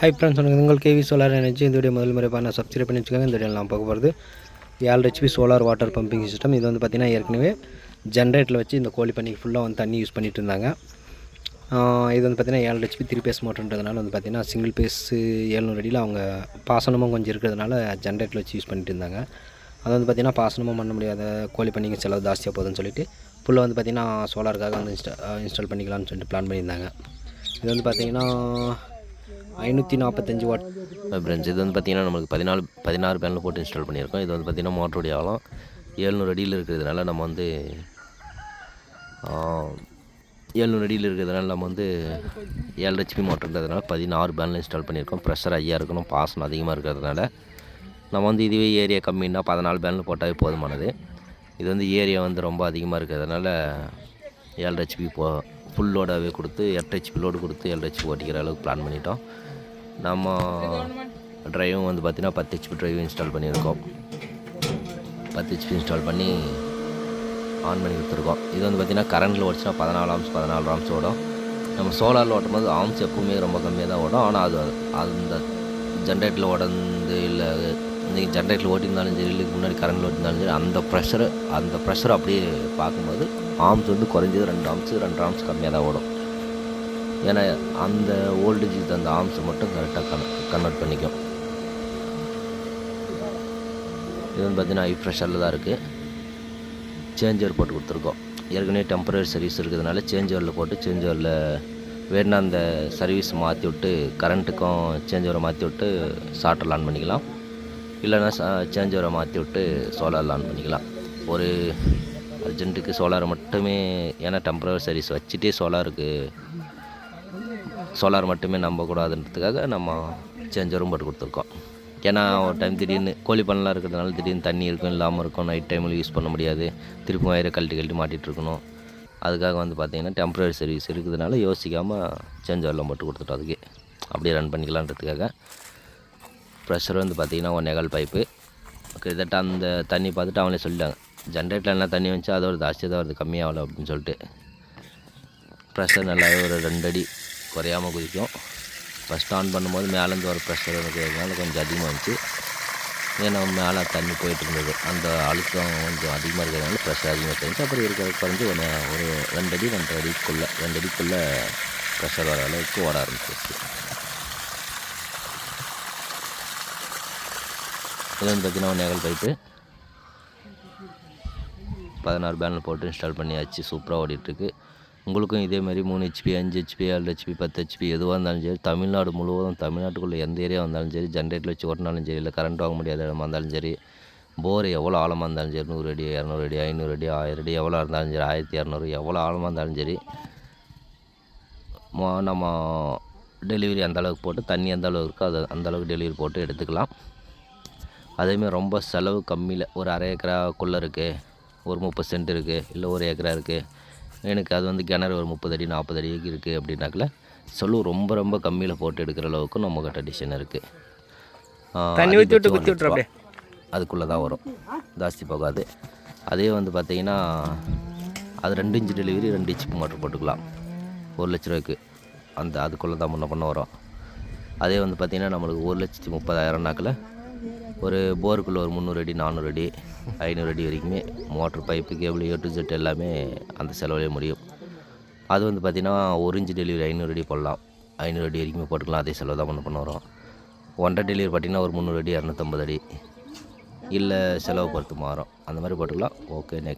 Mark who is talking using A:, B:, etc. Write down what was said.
A: High friends வணக்கம் உங்கள் KV solar energy இந்த வீடியோ முதல் முறை பண்ண சப்ஸ்கிரைப் பண்ணி வச்சுக்கோங்க. இந்த வீடியோ நான் பார்க்க போகிறது ஏழு HP solar water pumping system இது வந்து பார்த்திங்கன்னா ஏற்கனவே ஜென்ரேட்டரில் வச்சு இந்த கோழி பண்ணிக்கு ஃபுல்லாக வந்து தண்ணி யூஸ் பண்ணிட்டு இருந்தாங்க. இது வந்து பார்த்திங்கன்னா ஏழு ஹெச்பி த்ரீ பேஸ் மோட்டர்ன்றதுனால வந்து பார்த்திங்கன்னா சிங்கிள் பேஸு ஏழ்நூறு அடியில் அவங்க பாசனமும் கொஞ்சம் இருக்கிறதுனால ஜென்ரேட்டில் வச்சு யூஸ் பண்ணிட்டு இருந்தாங்க. அது வந்து பார்த்திங்கன்னா பாசனமும் பண்ண முடியாத கோழி பண்ணிங்க செலவு ஜாஸ்தியாக போகுதுன்னு சொல்லிட்டு ஃபுல்லாக வந்து பார்த்திங்கன்னா சோலாருக்காக வந்து இன்ஸ்டா இன்ஸ்டால் பண்ணிக்கலாம்னு சொல்லிட்டு பிளான் பண்ணியிருந்தாங்க. இது வந்து பார்த்திங்கன்னா ஐநூற்றி நாற்பத்தஞ்சு வாட்.
B: ஃப்ரெண்ட்ஸ் இது வந்து பார்த்திங்கன்னா நம்மளுக்கு பதினாலு பதினாறு பேனல் போட்டு இன்ஸ்டால் பண்ணியிருக்கோம். இது வந்து பார்த்திங்கன்னா மோட்டருடைய ஆழம். ஏழ்நூறு அடியில் இருக்கிறதுனால நம்ம வந்து ஏழ்நூறு அடியில் இருக்கிறதுனால நம்ம வந்து ஏழு ஹெச்பி மோட்டர்ன்றதுனால பதினாறு பேனல் இன்ஸ்டால் பண்ணியிருக்கோம். ப்ரெஷர் ஐயா இருக்கணும் பாசனம் அதிகமாக இருக்கிறதுனால. நம்ம வந்து இதுவே ஏரியா கம்மின்னா பதினாலு பேனல் போட்டாவே போதுமானது. இது வந்து ஏரியா வந்து ரொம்ப அதிகமாக இருக்கிறதுனால ஏழு ஹெச்பி போ ஃபுல் லோடாகவே கொடுத்து எட்டு ஹெச்பி லோடு கொடுத்து ஏழு ஹெச்பி ஓட்டிக்கிற அளவுக்கு பிளான் பண்ணிட்டோம். நம்ம ட்ரைவும் வந்து பார்த்திங்கன்னா பத்து ஹெச்பி ட்ரைவ் இன்ஸ்டால் பண்ணியிருக்கோம். பத்து ஹெச்பி இன்ஸ்டால் பண்ணி ஆன் பண்ணி கொடுத்துருக்கோம். இது வந்து பார்த்திங்கன்னா கரண்டில் ஓடிச்சுன்னா பதினாலு ஆம்ஸ் பதினாலு ஆம்ஸ் ஓடும். நம்ம சோலாரில் ஓட்டும் போது ஆம்ஸ் எப்பவுமே ரொம்ப கம்மியாக தான் ஓடும். ஆனால் அது அந்த ஜென்ரேட்டரில் ஓடந்து இல்லை நீங்கள் ஜென்ரேட்டரில் ஓட்டியிருந்தாலும் சரி இல்லை முன்னாடி கரண்டில் ஓட்டியிருந்தாலும் சரி அந்த ப்ரெஷரு அந்த ப்ரெஷர் அப்படியே பார்க்கும்போது ஆம்ஸ் வந்து குறைஞ்சது ரெண்டு ஆம்ஸ் ரெண்டு ஆம்ஸ் கம்மியாக தான் ஓடும். ஏன்னா அந்த ஓல்டேஜுக்கு அந்த ஆம்ஸை மட்டும் கரெக்டாக கன் கன்வெர்ட் பண்ணிக்கும். இது வந்து பார்த்தீங்கன்னா ஐ ப்ரெஷரில் தான் இருக்குது சேஞ்சர் போட்டு கொடுத்துருக்கோம். ஏற்கனவே டெம்பரரி சர்வீஸ் இருக்கிறதுனால சேஞ்சரில் போட்டு சேஞ்சரில் வேணுனா அந்த சர்வீஸ் மாற்றி விட்டு கரண்ட்டுக்கும் சேஞ்சரை மாற்றி விட்டு சாட்டர் ஆன் பண்ணிக்கலாம். இல்லைன்னா சேஞ்சரை மாற்றி விட்டு சோலார் ஆன் பண்ணிக்கலாம். ஒரு அர்ஜென்ட்டுக்கு சோலாரை மட்டுமே ஏன்னா டெம்பரரி சர்வீஸ் வச்சுட்டே சோலாருக்கு சோலார் மட்டுமே நம்பக்கூடாதுன்றதுக்காக நம்ம சேஞ்சரும் போட்டு கொடுத்துருக்கோம். ஏன்னா ஒரு டைம் திடீர்னு கோழி பண்ணலாம் இருக்கிறதுனால திடீர்னு தண்ணி இருக்கும் இல்லாமல் இருக்கும் நைட் டைமில் யூஸ் பண்ண முடியாது. திருப்பி வயரை கழட்டி கழட்டி மாட்டிகிட்டு இருக்கணும். அதுக்காக வந்து பார்த்திங்கன்னா டெம்பரரி சர்வீஸ் இருக்கிறதுனால யோசிக்காமல் சேஞ்சர்லாம் போட்டு கொடுத்துட்டோம் அதுக்கு. அப்படியே ரன் பண்ணிக்கலான்றதுக்காக. ப்ரெஷர் வந்து பார்த்திங்கன்னா ஒன்னேகால் பைப்பு கிட்டத்தட்ட அந்த தண்ணி பார்த்துட்டு அவங்களே சொல்லிட்டாங்க. ஜென்ரேட்டில் என்ன தண்ணி வந்துச்சு அதோட ஜாஸ்தியாக தான் வருது கம்மியாகல அப்படின்னு சொல்லிட்டு. ப்ரெஷர் நல்லாவே ஒரு ரெண்டு அடி குறையாமல் குதிக்கும். ஃபஸ்ட் ஆன் பண்ணும்போது மேலேருந்து வர ப்ரெஷர் இருக்கிறதுனால கொஞ்சம் அதிகமாக இருந்துச்சு. ஏன்னா மேலே தண்ணி போயிட்டு இருந்தது. அந்த அழுத்தம் கொஞ்சம் அதிகமாக இருக்கிறதுனால ப்ரெஷர் அதிகமாக தெரிஞ்சு அப்புறம் இருக்கிற குறைஞ்சி ஒரு ஒரு ரெண்டு அடி ரெண்டு அடிக்குள்ளே ரெண்டு அடிக்குள்ளே ப்ரெஷர் வர அளவுக்கு ஓட ஆரம்பிச்சிருச்சு. இது வந்து பார்த்தீங்கன்னா நேகல் பைப்பு. பதினாறு பேனல் போட்டு இன்ஸ்டால் பண்ணியாச்சு. சூப்பராக ஓடிட்டுருக்கு உங்களுக்கும் இதே மாதிரி மூணு ஹெச்பி அஞ்சு ஹெச்பி ஏழு ஹெச்பி பத்து ஹெச்பி எதுவாக இருந்தாலும் சரி தமிழ்நாடு முழுவதும் தமிழ்நாட்டுக்குள்ளே எந்த ஏரியா வந்தாலும் சரி ஜென்ரேட்டர் வச்சு ஓட்டினாலும் சரி இல்லை கரண்ட் வாங்க முடியாத இடமா இருந்தாலும் சரி போர் எவ்வளோ ஆழமாக இருந்தாலும் சரி நூறு அடி இரநூறு அடி ஐநூறு அடி ஆயிரம் அடி எவ்வளோ இருந்தாலும் சரி ஆயிரத்தி இரநூறு எவ்வளோ ஆழமாக இருந்தாலும் சரி நம்ம டெலிவரி அந்த அளவுக்கு போட்டு தண்ணி எந்த அளவுக்கு இருக்கோ அது அந்த அளவுக்கு டெலிவரி போட்டு எடுத்துக்கலாம். அதேமாதிரி ரொம்ப செலவு கம்மியில் ஒரு அரை ஏக்கராக்குள்ளே இருக்குது ஒரு முப்பது சென்ட் இருக்குது இல்லை ஒரு ஏக்கரா இருக்குது எனக்கு அது வந்து கிணறு ஒரு முப்பது அடி நாற்பது அடி இருக்குது அப்படின்னாக்கல செலவு ரொம்ப ரொம்ப கம்மியில் போட்டு எடுக்கிற அளவுக்கு நம்மக்கிட்ட டிசைன் இருக்குது அதுக்குள்ளே தான் வரும். ஜாஸ்தி போகாது. அதே வந்து பார்த்தீங்கன்னா அது ரெண்டு இன்ச்சு டெலிவரி ரெண்டு இன்ச்சு மோட்டர் போட்டுக்கலாம். ஒரு லட்ச ரூபாய்க்கு. அந்த அதுக்குள்ளே தான் முன்ன பண்ண வரும். அதே வந்து பார்த்திங்கன்னா நம்மளுக்கு ஒரு லட்சத்தி முப்பதாயிரம்னாக்கில் ஒரு போருக்குள்ளே ஒரு முந்நூறு அடி நானூறு அடி ஐநூறு அடி வரைக்குமே motor pipe cable A to Z எல்லாமே அந்த செலவுலேயே முடியும். அது வந்து பார்த்திங்கன்னா ஒரு இன்ச்சு டெலிவரி ஐநூறு அடி போடலாம். ஐநூறு அடி வரைக்குமே போட்டுக்கலாம். அதே செலவு தான் பண்ண பண்ண வரும். ஒன்றரை டெலிவரி பார்த்திங்கன்னா ஒரு முந்நூறு அடி இரநூத்தம்பது அடி. இல்லை செலவு பொறுத்து மாறும். அந்த மாதிரி போட்டுக்கலாம். Okay next